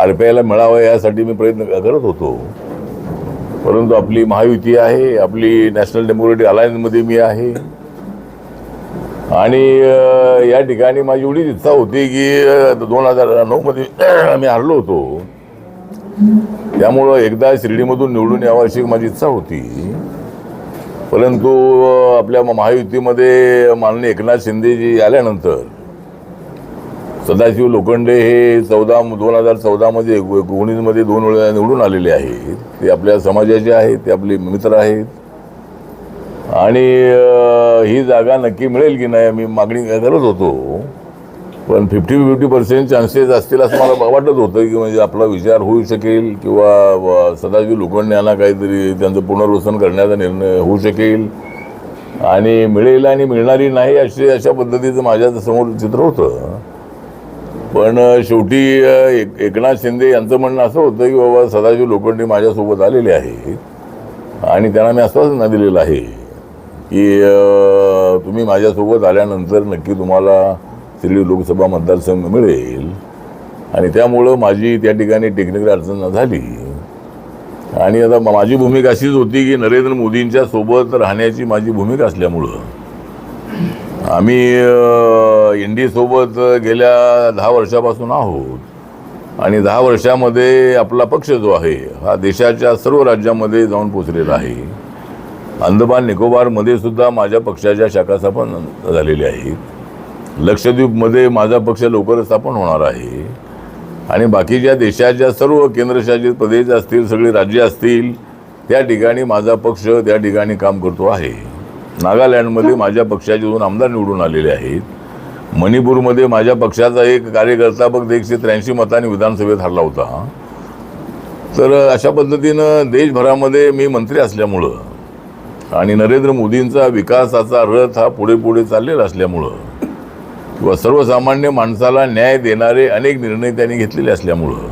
R P आयला मिळावं यासाठी मी प्रयत्न करत होतो. परंतु आपली महायुती आहे आपली नॅशनल डेमोक्रेटिक अलायन्समध्ये मी आहे. आणि या ठिकाणी माझी एवढीच इच्छा होती की दोन हजार नऊमध्ये मी हारलो होतो. त्यामुळं एकदा शिर्डीमधून निवडून यावं अशी माझी इच्छा होती. परंतु आपल्या महायुतीमध्ये माननीय एकनाथ शिंदेजी आल्यानंतर सदाशिव लोखंडे हे चौदा दोन हजार चौदामध्ये एकोणीसमध्ये दोन वेळा निवडून आलेले आहेत. ते आपल्या समाजाचे आहेत ते आपले मित्र आहेत. आणि ही जागा नक्की मिळेल की नाही मी मागणी करत होतो. पण फिफ्टी फिफ्टी पर्सेंट चान्सेस असतील असं मला वाटत होतं की म्हणजे आपला विचार होऊ शकेल किंवा सदाशिव लोखंडे यांना काहीतरी त्यांचं पुनर्वसन करण्याचा निर्णय होऊ शकेल. आणि मिळेल आणि मिळणारी नाही असे अशा पद्धतीचं माझ्यासमोर चित्र होतं. पण शेवटी एक एकनाथ शिंदे यांचं म्हणणं असं होतं की बाबा सदाशिव लोखंडे माझ्यासोबत आलेले आहेत आणि त्यांना मी आश्वासन दिलेलं आहे की तुम्ही माझ्यासोबत आल्यानंतर नक्की तुम्हाला शिर्डी लोकसभा मतदारसंघ मिळेल. आणि त्यामुळं माझी त्या ठिकाणी टेक्निकल अडचण झाली. आणि आता माझी भूमिका अशीच होती की नरेंद्र मोदींच्या सोबत राहण्याची माझी भूमिका असल्यामुळं. आम्ही एन डी सोबत गेल्या दहा वर्षापासून आहोत. आणि दहा वर्षामध्ये आपला पक्ष जो आहे हा देशाच्या सर्व राज्यामध्ये जाऊन पोचलेला आहे. अंदमान निकोबारमध्ये सुद्धा माझ्या पक्षाच्या शाखा स्थापन झालेल्या आहेत. लक्षद्वीपमध्ये माझा पक्ष लवकरच स्थापन होणार आहे. आणि बाकीच्या देशाच्या सर्व केंद्रशासित प्रदेश असतील सगळी राज्य असतील त्या ठिकाणी माझा पक्ष त्या ठिकाणी काम करतो आहे. नागालँडमध्ये माझ्या पक्षाचे दोन आमदार निवडून आलेले आहेत. मणिपूरमध्ये माझ्या पक्षाचा एक कार्यकर्ता बघ एकशे त्र्याऐंशी मतांनी विधानसभेत हरला होता. तर अशा पद्धतीनं देशभरामध्ये मी मंत्री असल्यामुळं आणि नरेंद्र मोदींचा विकासाचा रथ हा पुढे पुढे चाललेला असल्यामुळं किंवा सर्वसामान्य माणसाला न्याय देणारे अनेक निर्णय त्यांनी घेतलेले असल्यामुळं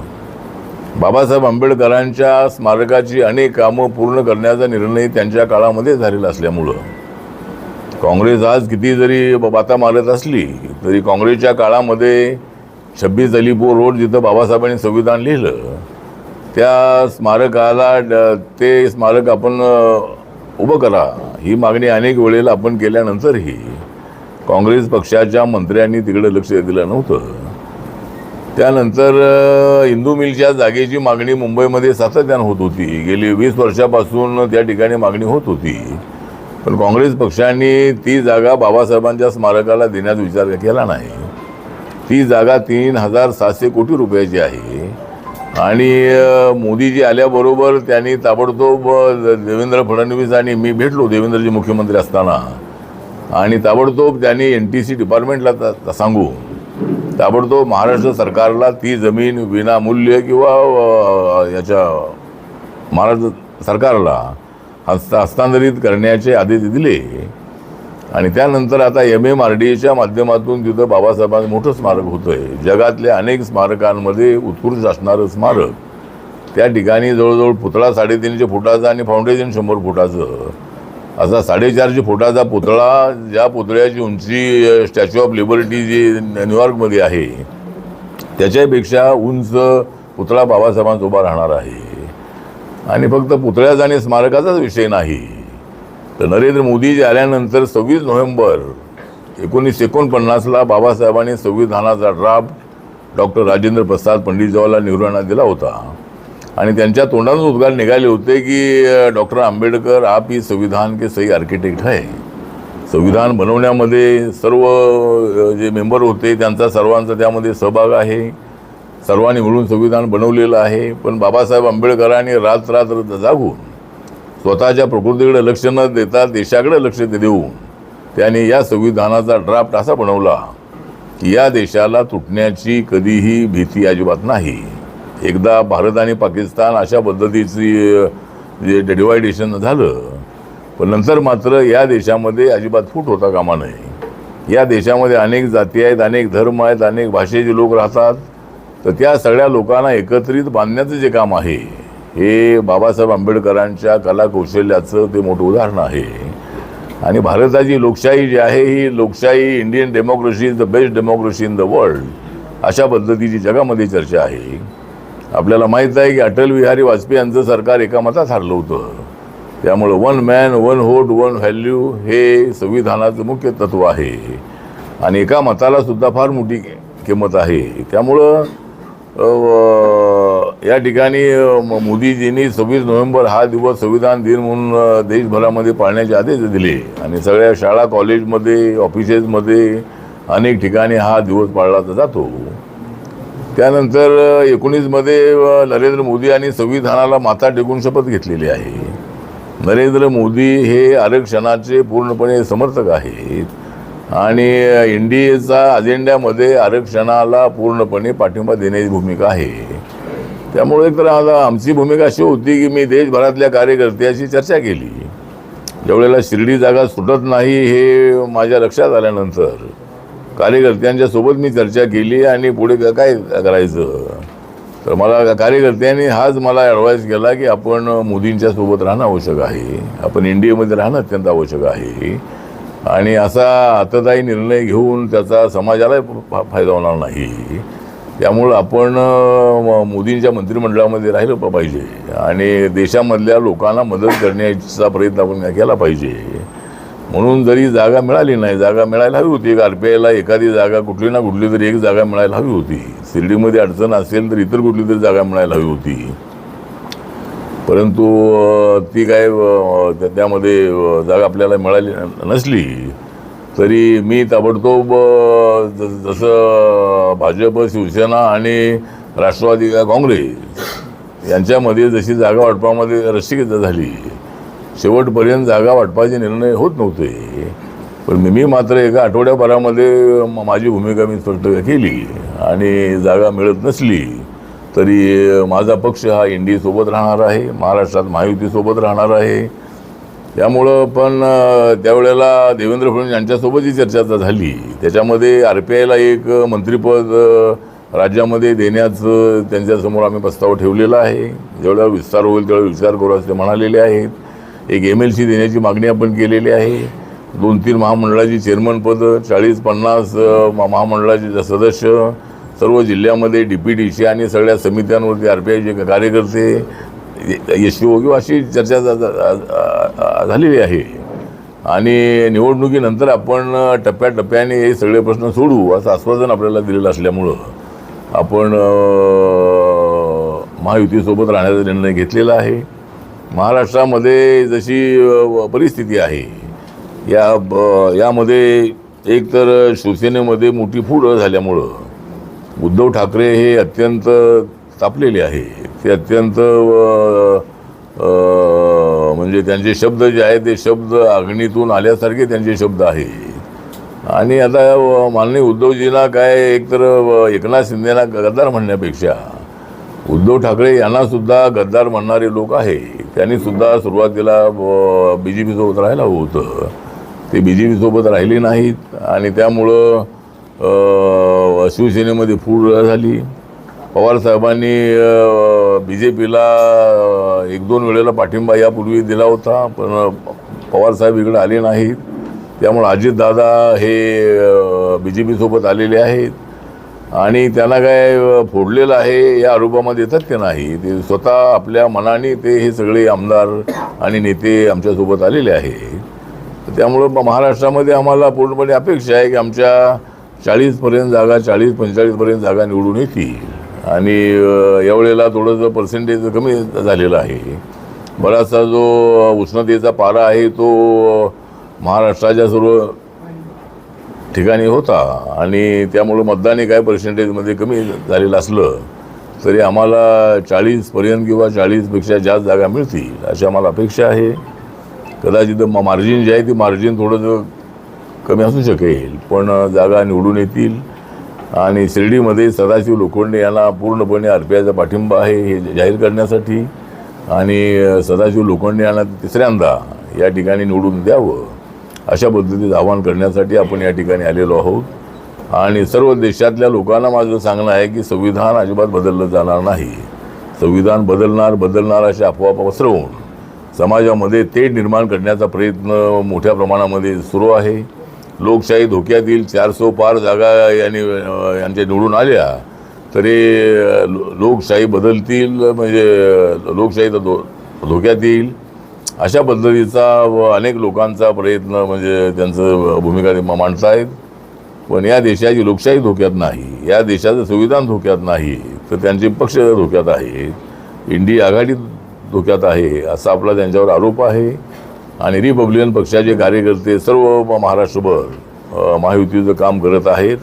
बाबासाहेब आंबेडकरांच्या स्मारकाची अनेक कामं पूर्ण करण्याचा निर्णय त्यांच्या काळामध्ये झालेला असल्यामुळं काँग्रेस आज किती जरी ब- बाता मारत असली तरी काँग्रेसच्या काळामध्ये छब्बीस अलीपूर रोड जिथं बाबासाहेबांनी संविधान लिहिलं त्या स्मारकाला ड- ते स्मारक आपण उभं करा. ही मागणी अनेक वेळेला आपण केल्यानंतरही काँग्रेस पक्षाच्या मंत्र्यांनी तिकडे लक्ष दिलं नव्हतं. त्यानंतर इंदू मिलच्या जागेची मागणी मुंबईमध्ये सातत्यानं होत होती. गेली वीस वर्षापासून त्या ठिकाणी मागणी होत होती. पण काँग्रेस पक्षाने ती जागा बाबासाहेबांच्या स्मारकाला देण्याचा विचार केला नाही. ती जागा तीन हजार सातशे कोटी रुपयाची आहे. आणि मोदीजी आल्याबरोबर त्यांनी ताबडतोब देवेंद्र फडणवीस आणि मी भेटलो देवेंद्रजी मुख्यमंत्री असताना. आणि ताबडतोब त्यांनी एन टी सी डिपार्टमेंटला त- सांगू. ताबडतोब महाराष्ट्र सरकारला ती जमीन विनामूल्य किंवा याच्या महाराष्ट्र सरकारला हस्त हस्तांतरित करण्याचे आदेश दिले. आणि त्यानंतर आता एम एम आर डी एच्या माध्यमातून तिथं बाबासाहेबांचं मोठं स्मारक होतं आहे जगातल्या अनेक स्मारकांमध्ये उत्कृष्ट असणारं स्मारक त्या ठिकाणी जवळजवळ पुतळा साडेतीनशे फुटाचा आणि फाउंडेशन शंभर फुटाचं असा साडेचारशे फुटाचा पुतळा ज्या पुतळ्याची उंची स्टॅच्यू ऑफ लिबर्टी जी न्यूयॉर्कमध्ये आहे त्याच्यापेक्षा उंच पुतळा बाबासाहेबांचा उभा राहणार आहे. आणि फक्त पुतळ्याचा आणि स्मारकाचाच विषय नाही. तर नरेंद्र मोदी जे आल्यानंतर सव्वीस नोव्हेंबर एकोणीसशे एकोणपन्नासला बाबासाहेबांनी संविधानाचा ड्राफ्ट डॉक्टर राजेंद्र प्रसाद पंडित जवाहरलाल नेहरू यांना दिला होता. आणि त्यांच्या तोंडातून उद्गार निघाले होते की डॉक्टर आंबेडकर आप ही संविधान के सही आर्किटेक्ट आहे संविधान बनवण्यामध्ये सर्व जे मेंबर होते त्यांचा सर्वांचा त्यामध्ये सहभाग आहे. सर्वांनी मिळून संविधान बनवलेलं आहे. पण बाबासाहेब आंबेडकरांनी रात रात्र जागून स्वतःच्या प्रकृतीकडे लक्ष न देता देशाकडे लक्ष देऊन त्यांनी या संविधानाचा ड्राफ्ट असा बनवला की या देशाला तुटण्याची कधीही भीती अजिबात नाही. एकदा भारत आणि पाकिस्तान अशा पद्धतीची जे डिवायडेशन झालं पण नंतर मात्र या देशामध्ये अजिबात फूट होता कामा नये. या देशामध्ये अनेक जाती आहेत अनेक धर्म आहेत अनेक भाषेचे लोक राहतात. तर त्या सगळ्या लोकांना एकत्रित बांधण्याचं जे काम आहे हे बाबासाहेब आंबेडकरांच्या कलाकौशल्याचं ते मोठं उदाहरण आहे. आणि भारताची लोकशाही जी आहे ही लोकशाही Indian democracy is the best democracy in the world अशा पद्धतीची जगामध्ये चर्चा आहे. आपल्याला माहीत आहे की अटल बिहारी वाजपेयी यांचं सरकार एका मतात हरलं होतं. त्यामुळं one man one vote one value हे संविधानाचं मुख्य तत्व आहे. आणि एका मताला सुद्धा फार मोठी किंमत आहे. त्यामुळं या ठिकाणी मोदीजींनी सव्वीस नोव्हेंबर हा दिवस संविधान दिन म्हणून देशभरामध्ये पाळण्याचे आदेश दिले. आणि सगळ्या शाळा कॉलेजमध्ये ऑफिसेसमध्ये अनेक ठिकाणी हा दिवस पाळला जातो. त्यानंतर एकोणीसमध्ये नरेंद्र मोदी यांनी संविधानाला माथा टेकून शपथ घेतलेली आहे. नरेंद्र मोदी हे आरक्षणाचे पूर्णपणे समर्थक आहेत. आणि इन डी एचा अजेंड्यामध्ये आरक्षणाला पूर्णपणे पाठिंबा देण्याची भूमिका आहे. त्यामुळे एक तर आता आमची भूमिका अशी होती की मी देशभरातल्या कार्यकर्त्याशी चर्चा केली. ज्यावेळेला शिर्डी जागा सुटत नाही हे माझ्या लक्षात आल्यानंतर कार्यकर्त्यांच्या सोबत मी चर्चा केली आणि पुढे क- काय करायचं? तर मला कार्यकर्त्यांनी हाच मला ॲडवाईस केला की आपण मोदींच्या सोबत राहणं आवश्यक आहे. आपण इन डी एमध्ये राहणं अत्यंत आवश्यक आहे. आणि असा आतदायी निर्णय घेऊन त्याचा समाजाला फा- फायदा होणार नाही. त्यामुळं आपण मोदींच्या मंत्रिमंडळामध्ये राहिलं पाहिजे. आणि देशामधल्या लोकांना मदत करण्याचा प्रयत्न आपण केला पाहिजे. म्हणून जरी जागा मिळाली नाही जागा मिळायला हवी होती. आर पी आयला एखादी जागा कुठली ना कुठली तरी एक जागा मिळायला हवी होती. शिर्डीमध्ये अडचण असेल तर इतर कुठली तरी जागा मिळायला हवी होती. परंतु ती काय त्या- त्यामध्ये जागा आपल्याला मिळाली न- नसली तरी मी ताबडतोब जसं भाजप शिवसेना आणि राष्ट्रवादी काँग्रेस यांच्यामध्ये जशी जागा वाटपामध्ये रस्सीगत झाली शेवटपर्यंत जागा वाटपाचे निर्णय होत नव्हते. पण मी- मी मात्र एका आठवड्याभरामध्ये माझी भूमिका मी स्पष्ट केली आणि जागा मिळत नसली. तरी माझा पक्ष हा एन डी एसोबत राहणार आहे महाराष्ट्रात महायुतीसोबत राहणार आहे. त्यामुळं पण त्यावेळेला देवेंद्र फडणवीस यांच्यासोबतही चर्चा झाली. त्याच्यामध्ये आर पी आयला एक मंत्रिपद राज्यामध्ये देण्याचं त्यांच्यासमोर आम्ही प्रस्ताव ठेवलेला आहे. जेवढा विस्तार होईल तेवढा विचार करू असे म्हणालेले आहेत. एक एम एल सी देण्याची मागणी आपण केलेली आहे. दोन तीन महामंडळाची चेअरमन चाळीस पन्नास महामंडळाचे सदस्य सर्व जिल्ह्यामध्ये डी पी डी सी आणि सगळ्या समित्यांवरती आर पी आयचे कार्यकर्ते यशवी किंवा अशी चर्चा झालेली आहे. आणि निवडणुकीनंतर आपण टप्प्याटप्प्याने हे सगळे प्रश्न सोडू असं आश्वासन आपल्याला दिलेलं असल्यामुळं आपण महायुतीसोबत राहण्याचा निर्णय घेतलेला आहे. महाराष्ट्रामध्ये जशी परिस्थिती आहे या ब- यामध्ये एक तर शिवसेनेमध्ये मोठी फूट झाल्यामुळं उद्धव ठाकरे हे अत्यंत तापलेले आहे. ते अत्यंत म्हणजे त्यांचे शब्द जे आहेत ते शब्द अग्नीतून आल्यासारखे त्यांचे शब्द आहे. आणि आता माननीय उद्धवजींना काय एकतर एकनाथ शिंदेना गद्दार म्हणण्यापेक्षा उद्धव ठाकरे यांनासुद्धा गद्दार म्हणणारे लोक आहे त्यांनी सुद्धा सुरुवातीला बी जे पीसोबत राहायला होतं. ते बी जे पीसोबत राहिले नाहीत. आणि त्यामुळं शिवसेनेमध्ये फूट झाली. पवारसाहेबांनी बी जे पीला एक दोन वेळेला पाठिंबा यापूर्वी दिला होता पण पवारसाहेब इकडे आले नाहीत. त्यामुळे अजितदादा हे बी जे पीसोबत आलेले आहेत. आणि त्यांना काय फोडलेलं आहे या आरोपामध्ये येतात ते नाही? ते स्वतः आपल्या मनाने ते हे सगळे आमदार आणि नेते आमच्यासोबत आलेले आहेत. त्यामुळं महाराष्ट्रामध्ये आम्हाला पूर्णपणे अपेक्षा आहे की आमच्या चाळीसपर्यंत जागा चाळीस पंचेचाळीसपर्यंत जागा निवडून येतील. आणि यावेळेला थोडंसं पर्सेंटेज कमी झालेलं आहे. बराचसा जो उष्णतेचा पारा आहे तो महाराष्ट्राच्या सर्व ठिकाणी होता. आणि त्यामुळं मतदानही काय पर्सेंटेजमध्ये कमी झालेलं असलं तरी आम्हाला चाळीसपर्यंत किंवा चाळीसपेक्षा जास्त जागा मिळतील अशी आम्हाला अपेक्षा आहे. कदाचित म- मार्जिन जे आहे ती मार्जिन थोडंसं कमी असू शकेल पण जागा निवडून येतील आणि शिर्डीमध्ये सदाशिव लोखंडे यांना पूर्णपणे आर पी आयचा पाठिंबा आहे हे जाहीर करण्यासाठी आणि सदाशिव लोखंडे यांना तिसऱ्यांदा या ठिकाणी निवडून द्यावं अशा पद्धतीचं आवाहन करण्यासाठी आपण या ठिकाणी आलेलो आहोत. आणि सर्व देशातल्या लोकांना माझं सांगणं आहे की संविधान अजिबात बदललं जाणार नाही. संविधान बदलणार बदलणार अशा अफवा पसरवून समाजामध्ये ते निर्माण करण्याचा प्रयत्न मोठ्या प्रमाणामध्ये सुरू आहे. लोकशाही धोक्यात येईल चारसो पार जागा यांनी यांच्या निवडून आल्या तरी लो- लोकशाही बदलतील म्हणजे लोकशाही तर धो धोक्यात येईल अशा पद्धतीचा व अनेक लोकांचा प्रयत्न म्हणजे त्यांचं भूमिका ते मांडतायत. पण या देशाची लोकशाही धोक्यात नाही. या देशाचं संविधान धोक्यात नाही. तर त्यांचे पक्ष धोक्यात आहेत. इंडी आघाडी धोक्यात आहे असा आपला त्यांच्यावर आरोप आहे. आणि रिपब्लिकन पक्षाचे कार्यकर्ते सर्व महाराष्ट्रभर महायुतीचं काम करत आहेत.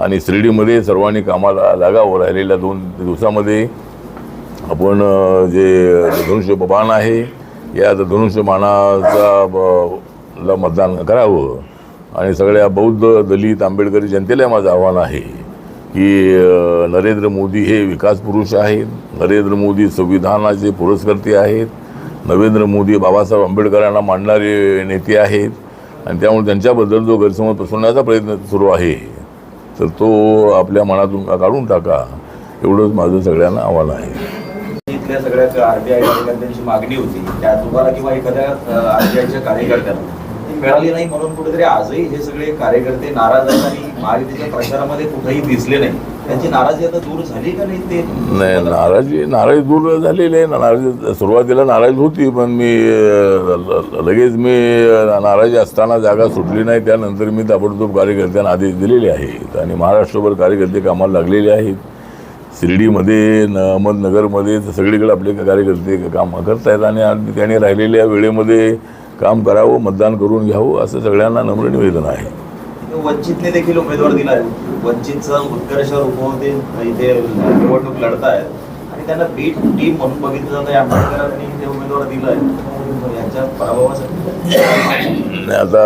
आणि शिर्डीमध्ये सर्वांनी कामाला लागावं राहिलेल्या दोन दिवसामध्ये आपण जे जे धनुष्यबाण आहे या धनुष्यबाणाचा ब- ला मतदान करावं. आणि सगळ्या बौद्ध दलित आंबेडकरी जनतेला माझं आव्हान आहे की नरेंद्र मोदी हे विकास पुरुष आहेत. नरेंद्र मोदी संविधानाचे पुरस्कर्ते आहेत. नरेंद्र मोदी बाबासाहेब आंबेडकरांना मांडणारे नेते आहेत. आणि त्यामुळे त्यांच्याबद्दल जो गैरसमज पसरवण्याचा प्रयत्न सुरू आहे तर तो आपल्या मनातून काढून टाका. एवढंच माझं सगळ्यांना आव्हान आहे. इथल्या सगळ्या आरबीआय कार्यकर्त्यांची मागणी होती. त्या तुम्हाला किंवा एखाद्या आरबीआयच्या कार्यकर्त्यांना मिळाली नाही म्हणून कुठेतरी आजही हे सगळे कार्यकर्ते नाराज आहेत आणि महायुतीच्या प्रचारामध्ये कुठेही दिसले नाही. त्यांची नाराजी आता दूर झाली का नाही ते? नाही नाराजी नाराजी दूर झालेली आहे. नाराजी सुरुवातीला नाराजी होती पण मी लगेच मी नाराजी असताना जागा सुटली नाही. त्यानंतर मी ताबडतोब कार्यकर्त्यांना आदेश दिलेले आहेत आणि महाराष्ट्रभर कार्यकर्ते कामाला लागलेले आहेत. शिर्डीमध्ये न अहमदनगरमध्ये तर सगळीकडे आपले कार्यकर्ते काम करत आहेत आणि आणि त्यांनी राहिलेल्या वेळेमध्ये काम करावं मतदान करून घ्यावं असं सगळ्यांना नम्र निवेदन आहे. वंचितने देखील उमेदवार दिला आहे वंचितचा उत्कर्ष रूपवते इथे निवडणूक लढत लढतायत. आणि त्यांना बीट टीम म्हणून बघितलं जातं आंबेडकरांनी ते उमेदवार दिला आहे यांच्या पराभवासाठी आता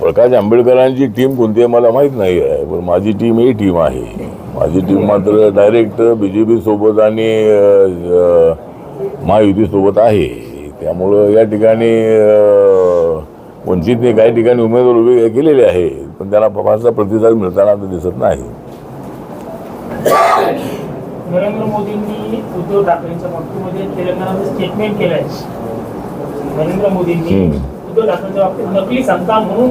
प्रकाश आंबेडकरांची टीम कोणती आहे मला माहीत नाही आहे पण माझी टीम ही टीम आहे. माझी टीम मात्र डायरेक्ट बी जे पी सोबत आणि महायुतीसोबत आहे. त्यामुळं या ठिकाणी वंचितने काही ठिकाणी उमेदवार उभे केलेले आहेत पण त्यांना फारसा प्रतिसाद मिळताना आता दिसत नाही. नरेंद्र मोदींनी उद्धव ठाकरेंच्या बाबतीमध्ये तेलंगणामध्ये स्टेटमेंट केलंय. नरेंद्र मोदींनी. उद्धव ठाकरेंच्या बाबतीत नकली संतान म्हणून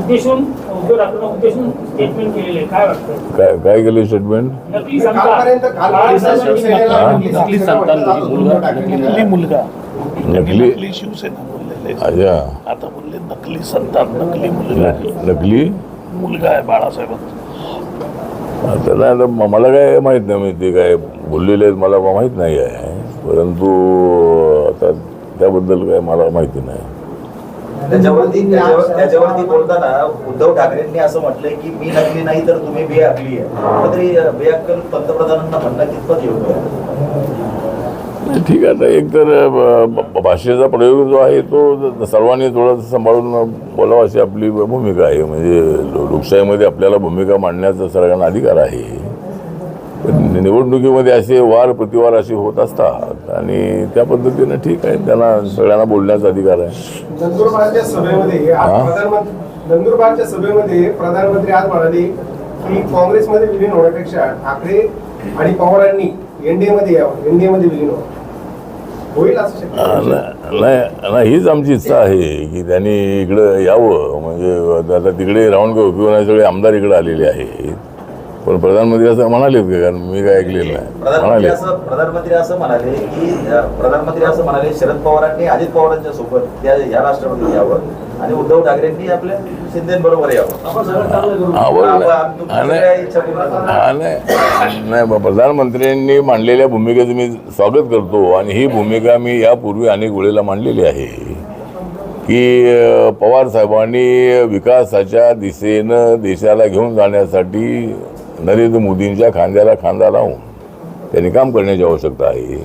उद्देशून उद्धव ठाकरेंना उद्देशून स्टेटमेंट केलेले आहे. काय वाटतं काय काय केले स्टेटमेंट नकली? नकली मुलगा नकली शिवसेना. अच्छा. आता बोलले नकली संतान नकली मुलगा नकली? मुलगा आहे बाळासाहेबांचा म- मला काय माहीत नाही मी ते काय बोललेले आहेत मला माहीत नाही आहे. परंतु आता त्याबद्दल काय मला माहिती नाही. त्याच्यावरती त्याच्यावर- त्याच्यावरती बोलताना उद्धव ठाकरेंनी असं म्हटलंय की मी नकली नाही तर तुम्ही बेअकली आहे. कुठेतरी बेअक्कल पंतप्रधानांना म्हणणं कितपत योग्य आहे. ठीक आहे. आता एक तर भाषेचा प्रयोग जो आहे तो सर्वांनी थोडंसं सांभाळून बोलावं अशी आपली भूमिका आहे. म्हणजे लोकशाहीमध्ये आपल्याला भूमिका मांडण्याचा सर्वांना अधिकार आहे. निवडणुकीमध्ये असे वार प्रतिवार असे होत असतात आणि त्या पद्धतीनं ठीक आहे. त्यांना सगळ्यांना बोलण्याचा अधिकार आहे. नंदुरबारच्या सभेमध्ये नंदुरबारच्या सभेमध्ये प्रधानमंत्री आज म्हणाले की काँग्रेसमध्ये विलीन होण्यापेक्षा ठाकरे आणि पवारांनी एनडीए मध्ये यावं. एनडीए मध्ये विलीन व्हावं होईल असं शक्य आहे? नाही. हीच आमची इच्छा आहे की त्यांनी इकडं यावं. म्हणजे आता तिकडे राऊंड काय किंवा सगळे आमदार इकडे आलेले आहेत. पण प्रधानमंत्री असं म्हणालेत का कारण मी काय ऐकलेलं नाही. प्रधानमंत्री म्हणाले. असं प्रधानमंत्री असं म्हणाले की अ, प्रधानमंत्री असं म्हणाले शरद पवारांनी अजित पवारांच्या सोबत त्या या राष्ट्रपती यावं आणि उद्धव ठाकरेंनी आपल्या शिंदेबरोबर यावं. आवड आपण- नाही तुमच्या हा, नाही. सगळ्या इच्छा पूर्ण करू. हा, नाही. नाही बा, प्रधानमंत्र्यांनी मांडलेल्या भूमिकेचं मी स्वागत करतो आणि ही भूमिका मी यापूर्वी अनेक वेळेला मांडलेली आहे. की अ, पवार साहेबांनी विकासाच्या दिशेनं देशाला घेऊन जाण्यासाठी नरेंद्र मोदींच्या खांद्याला खांदा लावून त्यांनी काम करण्याची आवश्यकता आहे.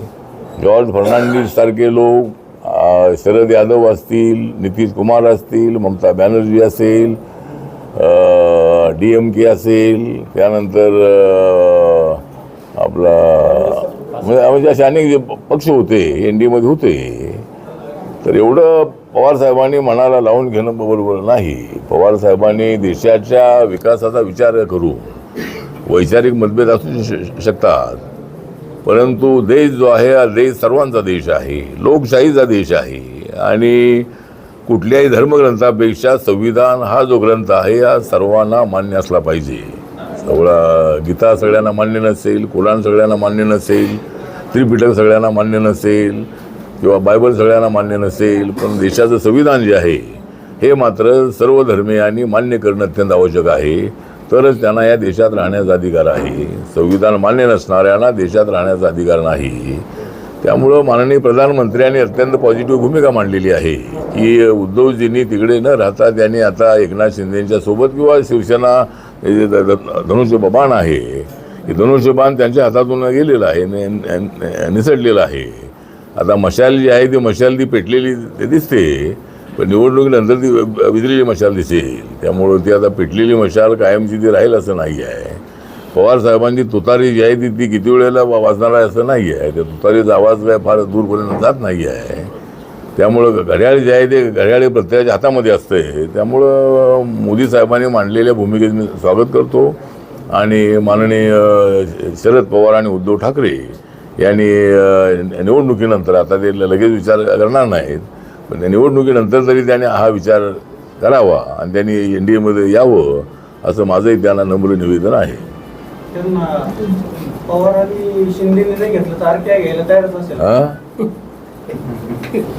जॉर्ज फर्नांडिस सारखे लोक शरद यादव असतील नितीश कुमार असतील ममता बॅनर्जी असेल डी एम के असेल त्यानंतर आपला म्हणजे म्हणजे असे अनेक जे पक्ष होते एन डी एमध्ये होते. तर एवढं पवार साहेबांनी मनाला लावून घेणं बरोबर नाही. पवारसाहेबांनी देशाच्या विकासाचा विचार करू वैचारिक मतभेद असू श- शकतात. परंतु देश जो आहे हा देश सर्वांचा देश आहे लोकशाहीचा देश आहे. आणि कुठल्याही धर्मग्रंथापेक्षा संविधान हा जो ग्रंथ आहे हा सर्वांना मान्य असला पाहिजे. सगळा गीता सगळ्यांना मान्य नसेल कुराण सगळ्यांना मान्य नसेल त्रिपिटक सगळ्यांना मान्य नसेल किंवा बायबल सगळ्यांना मान्य नसेल पण देशाचं संविधान जे आहे हे मात्र सर्व धर्मियांनी मान्य करणं अत्यंत आवश्यक आहे. तरच त्यांना या देशात राहण्याचा अधिकार आहे. संविधान मान्य नसणाऱ्यांना देशात राहण्याचा अधिकार नाही. त्यामुळं माननीय प्रधानमंत्र्यांनी अत्यंत पॉझिटिव्ह भूमिका मांडलेली आहे. की उद्धवजींनी तिकडे न राहता त्यांनी आता एकनाथ शिंदेच्या सोबत किंवा शिवसेना धनुष्यबाण आहे हे धनुष्यबाण त्यांच्या हातातून गेलेलं आहे निसटलेलं आहे. आता मशाल जी आहे ती मशाल ती पेटलेली ते दिसते. पण निवडणुकीनंतर ती विजलेली मशाल दिसेल. त्यामुळं ती आता पेटलेली मशाल कायमची ती राहील असं नाही आहे पवार साहेबांची तुतारी जी आहे ती ती किती वेळेला वा- वाजणार आहे असं नाही आहे त्या तुतारीचा आवाज काय फार दूरपर्यंत जात नाही आहे त्यामुळं घड्याळ जे आहे ते घड्याळ प्रत्येकाच्या हातामध्ये असते. त्यामुळं मोदी साहेबांनी मांडलेल्या भूमिकेत मी स्वागत करतो. आणि माननीय शरद पवार आणि उद्धव ठाकरे यांनी निवडणुकीनंतर आता ते लगेच विचार करणार नाहीत. पण त्या निवडणुकीनंतर तरी त्यांनी हा विचार करावा आणि त्यांनी एन डी एमध्ये यावं असं माझंही त्यांना नम्र निवेदन आहे त्यांना पवार आणि शिंदेने नाही घेतलं तर आरटीआय घ्यायला तयारच असेल हां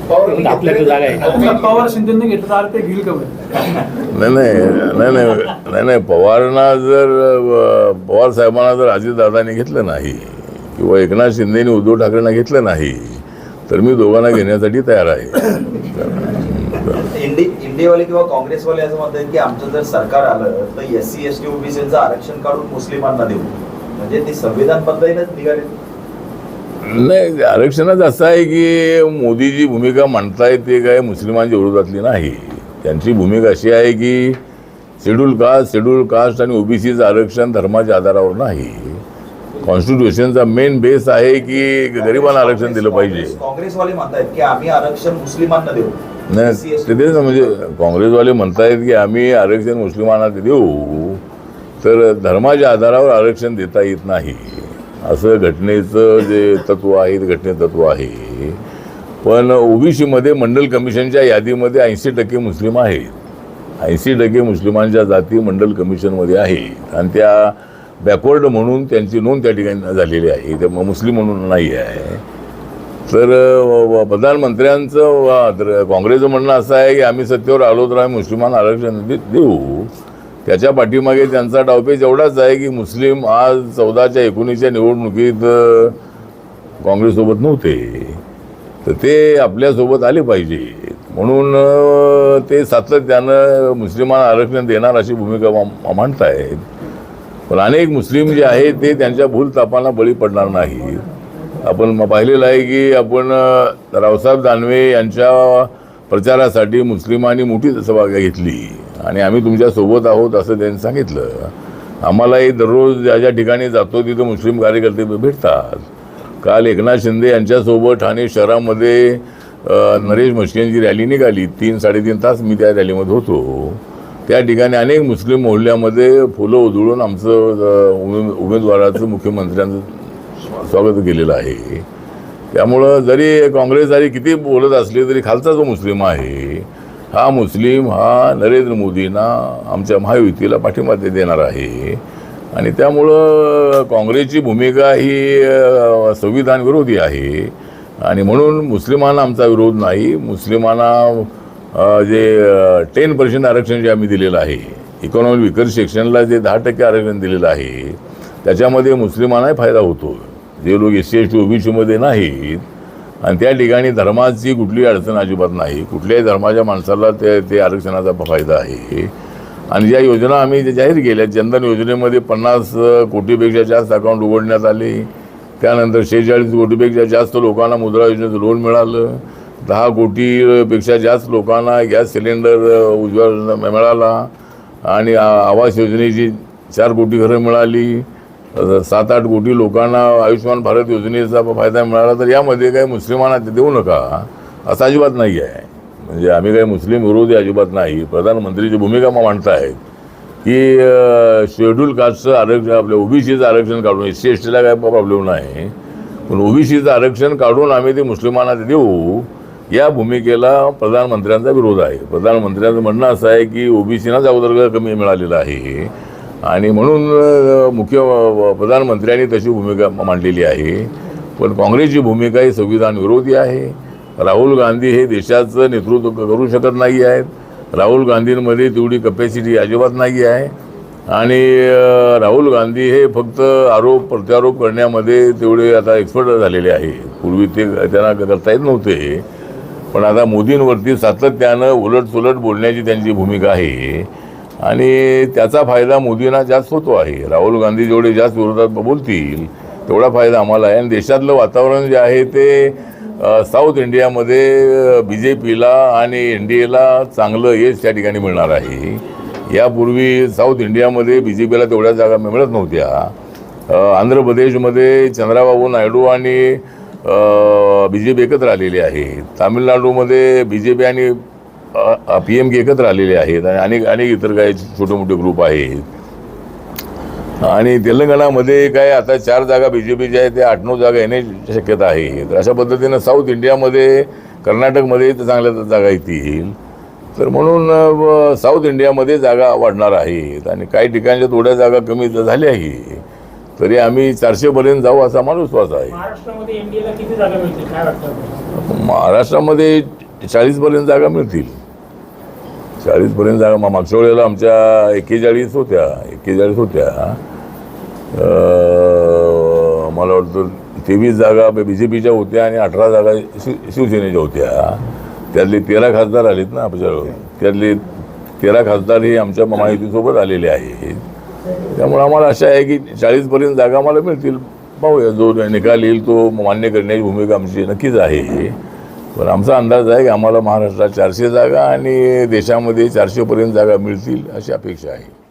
पवारांनी आपल्याकडे जागा आहे. आता पवार शिंदेने घेतलं तर आरटीआय घेईल का बरं? नाही नाही नाही नाही नाही नाही पवारांना जर पवार साहेबांना जर अजितदादांनी घेतलं नाही किंवा एकनाथ शिंदेनी उद्धव ठाकरेंना घेतलं नाही तर मी दोघांना घेण्यासाठी तयार आहे. किंवा काँग्रेसवाले असं म्हणतात की आमचं जर सरकार आलं तर एस सी एस टी ओबीसीचं आरक्षण काढून मुस्लिमांना देऊ. म्हणजे ते संविधान पद्धतीनेच निघाले. नाही आरक्षणच असं आहे की मोदी जी भूमिका मांडतायत ते काय मुस्लिमांच्या विरोधातली नाही. त्यांची भूमिका अशी आहे की शेड्यूल कास्ट शेड्यूल कास्ट आणि ओबीसीचं आरक्षण धर्माच्या आधारावर नाही. कॉन्स्टिट्यूशनचा मेन बेस आहे की गरिबांना आरक्षण दिलं पाहिजे. काँग्रेस- काँग्रेसवाले म्हणतायत की आम्ही आरक्षण मुस्लिमांना देऊ. नाही ते तेच ना म्हणजे काँग्रेसवाले म्हणतायत की आम्ही आरक्षण मुस्लिमांना ते देऊ तर धर्माच्या आधारावर आरक्षण देता येत नाही. असं घटनेचं जे तत्व आहे ते घटने तत्व आहे. पण ओबीसीमध्ये मंडल कमिशनच्या यादीमध्ये ऐंशी टक्के मुस्लिम आहेत. ऐंशी टक्के मुस्लिमांच्या जाती मंडल कमिशनमध्ये आहेत. आणि त्या बॅकवर्ड म्हणून त्यांची नोंद त्या ठिकाणी झालेली आहे. ते मुस्लिम म्हणून नाही आहे. तर प्रधानमंत्र्यांचं तर काँग्रेसचं म्हणणं असं आहे की आम्ही सत्तेवर आलो तर आम्ही मुस्लिमांना आरक्षण देऊ. त्याच्या पाठीमागे त्यांचा डावपेच एवढाच आहे की मुस्लिम आज चौदाच्या एकोणीसच्या निवडणुकीत काँग्रेससोबत नव्हते. तर ते आपल्यासोबत आले पाहिजे. म्हणून ते सातत्यानं मुस्लिमांना आरक्षण देणार अशी भूमिका मा- मांडतायत. पण अनेक मुस्लिम जे आहेत ते त्यांच्या भूल तापांना बळी पडणार नाही. आपण म- पाहिलेलं आहे की आपण रावसाहेब दानवे यांच्या प्रचारासाठी मुस्लिमांनी मोठी सभा घेतली. आणि आम्ही तुमच्यासोबत आहोत असं त्यांनी सांगितलं. आम्हालाही दररोज ज्या ज्या ठिकाणी जातो तिथं मुस्लिम कार्यकर्ते भेटतात. काल एकनाथ शिंदे यांच्यासोबत ठाणे शहरामध्ये नरेश म्हस्केंची रॅली निघाली. तीन साडेतीन तास मी त्या रॅलीमध्ये होतो. त्या ठिकाणी अनेक मुस्लिम मोहल्ल्यामध्ये फुलं उधळून आमचं उमे- उमेदवाराचं मुख्यमंत्र्यांचं स्वागत केलेलं आहे. त्यामुळं जरी काँग्रेस जरी किती बोलत असले तरी खालचा जो मुस्लिम आहे हा मुस्लिम हा नरेंद्र मोदींना आमच्या महायुतीला पाठिंबा देणार आहे. आणि त्यामुळं काँग्रेसची भूमिका ही संविधान विरोधी आहे. आणि म्हणून मुस्लिमांना आमचा विरोध नाही. मुस्लिमांना जे टेन पर्सेंट आरक्षण जे आम्ही दिलेलं आहे इकॉनॉमिक विकर सेक्शनला जे दहा टक्के आरक्षण दिलेलं आहे त्याच्यामध्ये मुस्लिमांनाही फायदा होतो. जे लोक एस सी एस टी ओबीसीमध्ये नाहीत आणि त्या ठिकाणी धर्माची कुठलीही अडचण अजिबात नाही. कुठल्याही धर्माच्या माणसाला ते ते आरक्षणाचा फायदा आहे. आणि ज्या योजना आम्ही जाहीर केल्या जनधन योजनेमध्ये पन्नास कोटीपेक्षा जास्त अकाउंट उघडण्यात आले. त्यानंतर शेहेचाळीस कोटीपेक्षा जास्त लोकांना मुद्रा योजनेचं लोन मिळालं. दहा कोटीपेक्षा जास्त लोकांना गॅस सिलेंडर उज्ज्वल मिळाला आणि आ- आवास योजनेची चार कोटी घरं मिळाली. सात आठ कोटी लोकांना आयुष्यमान भारत योजनेचा फायदा मिळाला. तर यामध्ये काही मुस्लिमांना ते देऊ नका. असं अजिबात नाही आहे. म्हणजे आम्ही काही मुस्लिम विरोधी अजिबात नाही. प्रधानमंत्रीची भूमिका मग आहेत की शेड्यूल कास्टचं आरक्षण आपल्या ओबीसीचं आरक्षण काढून एस सी एस टीला काय प्रॉब्लेम नाही. पण ओबीसीचं आरक्षण काढून आम्ही ते मुस्लिमांना ते देऊ. या भूमिकेला प्रधानमंत्र्यांचा विरोध आहे. प्रधानमंत्र्यांचं म्हणणं असं आहे की ओबीसीनाच अगोदर कमी मिळालेलं आहे आणि म्हणून मुख्य प्रधानमंत्र्यांनी तशी भूमिका मांडलेली आहे. पण काँग्रेसची भूमिका ही संविधान विरोधी आहे. राहुल गांधी हे देशाचं नेतृत्व करू शकत नाही आहेत. राहुल गांधींमध्ये तेवढी कपॅसिटी अजिबात नाही आहे. आणि राहुल गांधी हे फक्त आरोप प्रत्यारोप करण्यामध्ये तेवढे आता एक्सपर्ट झालेले आहे. पूर्वी ते त्यांना करता येत नव्हते. पण आता मोदींवरती सातत्यानं उलट सुलट बोलण्याची त्यांची भूमिका आहे. आणि त्याचा फायदा मोदींना जास्त होतो आहे. राहुल गांधी जेवढे जास्त विरोधात बोलतील तेवढा फायदा आम्हाला आहे. आणि देशातलं वातावरण जे आहे ते साऊथ इंडियामध्ये बी जे पीला आणि एन डी एला चांगलं यश त्या ठिकाणी मिळणार आहे. यापूर्वी साऊथ इंडियामध्ये बी जे पीला तेवढ्या जागा मिळत नव्हत्या. आंध्र प्रदेशमध्ये चंद्राबाबू नायडू आणि बी जे पी एकत्र आलेली आहे तामिळनाडूमध्ये बी जे पी आणि पी एम के एकत्र आलेले आहेत आणि अनेक अनेक इतर काही छोटे मोठे ग्रुप आहेत. आणि तेलंगणामध्ये काय आता चार जागा बी जे पीच्या आहेत त्या आठ नऊ जागा येण्याची शक्यता आहे. तर अशा पद्धतीनं साऊथ इंडियामध्ये कर्नाटकमध्ये तर चांगल्या जागा येतील. तर म्हणून साऊथ इंडियामध्ये जागा वाढणार आहेत. आणि काही ठिकाणच्या थोड्या जागा कमी झाल्या आहे तरी आम्ही चारशेपर्यंत जाऊ असा आम्हाला विश्वास आहे. महाराष्ट्रामध्ये चाळीसपर्यंत जागा मिळतील चाळीसपर्यंत जागा मागच्या वेळेला आमच्या एक्केचाळीस होत्या एक्केचाळीस होत्या. मला वाटतं तेवीस जागा बी जे पीच्या होत्या आणि अठरा जागा शिव शिवसेनेच्या होत्या. त्यातले तेरा खासदार आलेत ना आमच्या त्यातले तेरा खासदार हे आमच्या महायुतीसोबत आलेले आहेत. त्यामुळे आम्हाला आशा आहे की चाळीसपर्यंत जागा आम्हाला मिळतील. पाहूया जो निकाल येईल तो मान्य करण्याची भूमिका आमची नक्कीच आहे. पण आमचा अंदाज आहे की आम्हाला महाराष्ट्रात चारशे जागा आणि देशामध्ये चारशेपर्यंत जागा मिळतील अशी अपेक्षा आहे.